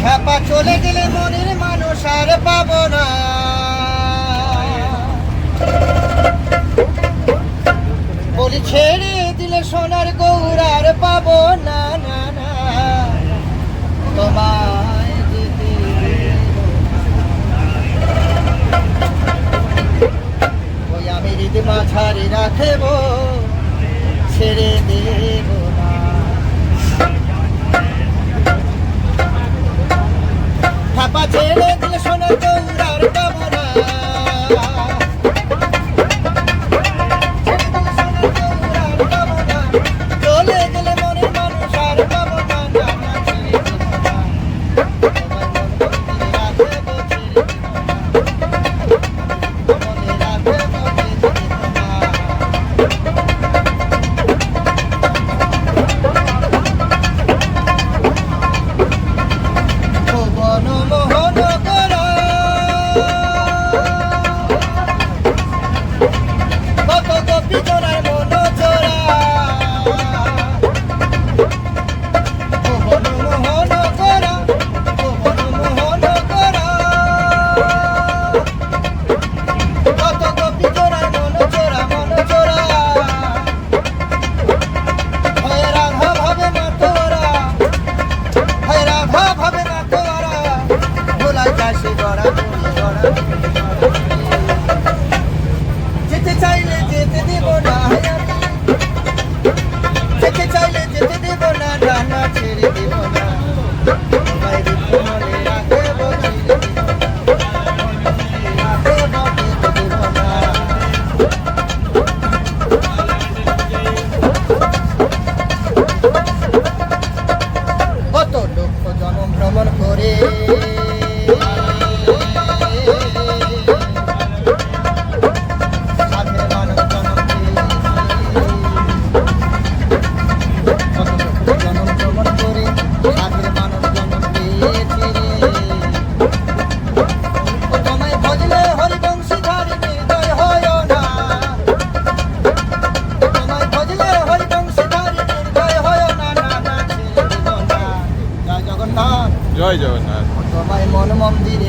খেপা চলে গেলে মনের মানুষ আর পাব না। বলি ছেড়ে দিলে সোনার গৌর আর পাব না না তোমায় ওই আমি হৃদ মাঝারি রাখব, ছেড়ে দেব না। Yeah. যেতে চাইলে যেতে দেব না যেতে চাইলে যেতে দেব না ডানা ছেড়ে দেব না জয় জগন্নাথ। তোমায় মন মন্দিরে